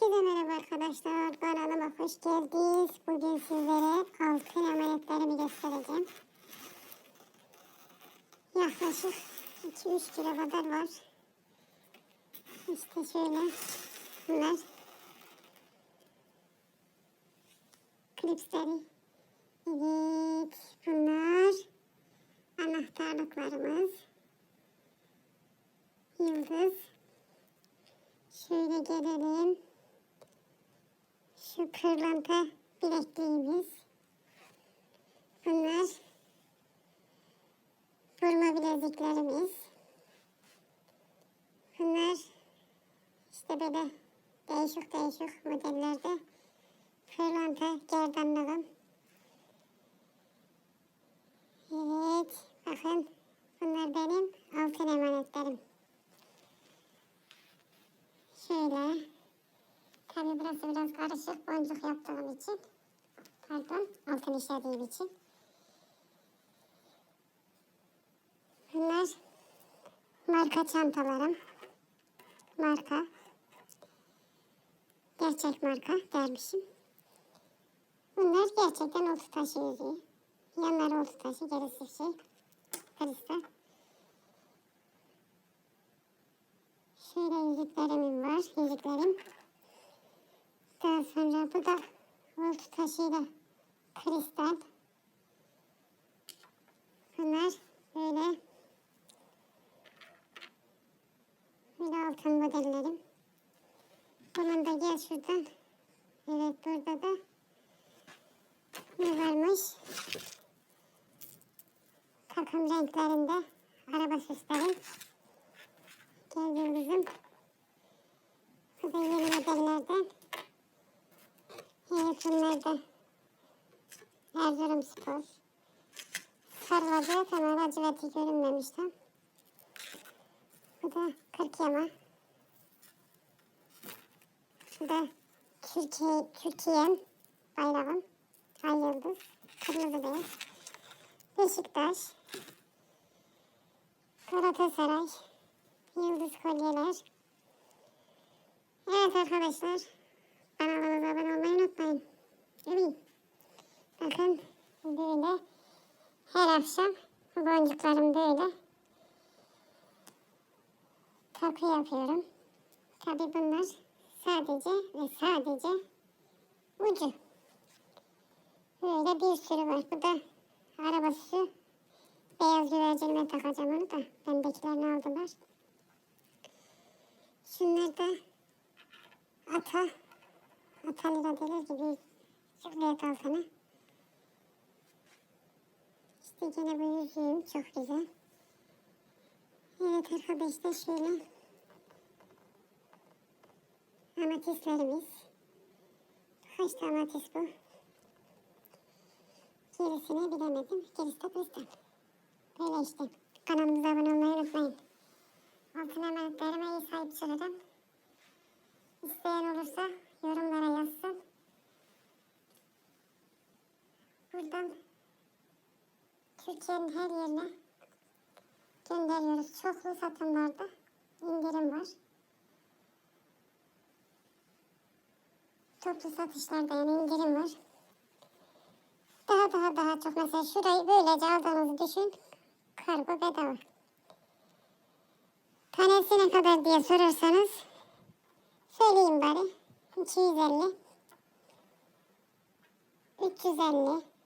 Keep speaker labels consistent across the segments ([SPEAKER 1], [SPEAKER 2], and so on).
[SPEAKER 1] Herkese merhaba arkadaşlar. Kanalıma hoş geldiniz. Bugün sizlere altın emanetlerimi göstereceğim. Yaklaşık 2-3 kilo kadar var. İşte şöyle bunlar klipsleri. Evet bunlar anahtarlıklarımız. Yıldız. Şöyle gelelim. Şu pırlanta bilekliğimiz. Bunlar vurma bileziklerimiz. Bunlar işte böyle değişik değişik modellerde pırlanta gerdanlığım. Evet bakın bunlar benim altın emanetlerim. Şöyle. Tabi burası biraz karışık boncuk yaptığım için. Pardon altın işlediğim için. Bunlar marka çantalarım. Marka. Gerçek marka dermişim. Bunlar gerçekten oltu taşı yüzüğü. Yanları oltu taşı, gerisi şey. Kristal. Şöyle yüzüklerim var. Yüzüklerim. Daha sonra bu da oltu taşıyla kristal. Bunlar böyle böyle altın modellerim. Bunun da gel şuradan. Evet burada da ne varmış? Takım renklerinde araba süsleri. Gel yıldızım. Bu da yeni modellerden. Evet bunlar da Erzurum Spor. Sarıladı ama lacivert görünmemişti. Bu da 40 yama. Bu da Türkiye, Türkiye'm bayrağım. Ay yıldız. Kırmızı beyaz. Beşiktaş. Galatasaray. Yıldız kolyeler. Evet arkadaşlar. Kanalımıza abone olmayı unutmayın. Evet. Bakın böyle her akşam boncuklarım böyle takı yapıyorum. Tabi bunlar sadece ve sadece ucu. Böyle bir sürü var. Bu da arabası beyaz güvercinime takacağım onu da. Bendekilerini aldılar. Şunlar da ata ata lira denir gibi zürriyet altını. İşte yine bu yüzüğüm çok güzel. Evet arkadaşlar şöyle amatistlerimiz. Kaç tane amatist bu? Gerisini bilemedim. Gerisi de kristal. Böyle işte. Kanalımıza abone olmayı unutmayın. Altın emanetlerime iyi sahip çıkarım. İsteyen olursa yorumlara yazsın. Buradan Türkiye'nin her yerine gönderiyoruz. Çoklu satımlarda indirim var. Toplu satışlarda yani indirim var. Daha daha daha çok mesela şurayı böylece aldığınızı düşün. Kargo bedava. Tanesi ne kadar diye sorarsanız söyleyeyim bari. 250 350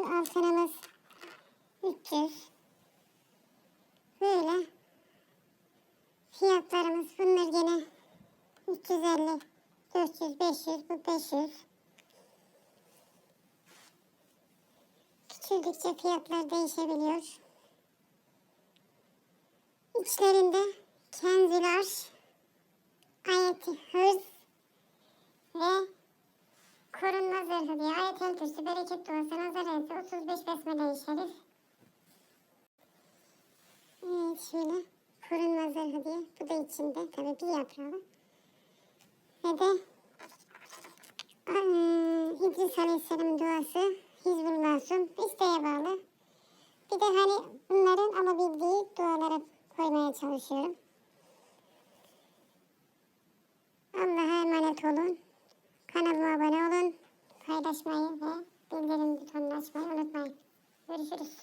[SPEAKER 1] Şu altınımız 300 Böyle. Fiyatlarımız bunlar gene 350 400 500 bu 500 Küçüldükçe fiyatlar değişebiliyor. İçlerinde kendiler ayeti hız ve korunma zırhı diye ayet el kürsü bereket duası nazar ayeti 35 besmele Şerif. Evet şöyle korunmaz zırhı diye. Bu da içinde tabii bir yaprağı. Ve de ah, İdris Aleyhisselam'ın duası Hizbul Masum isteğe bağlı. Bir de hani bunların alabildiği dualara koymaya çalışıyorum. Allah'a emanet olun. Kanalıma abone olun. Paylaşmayı ve bildirim butonunu açmayı Görüşürüz.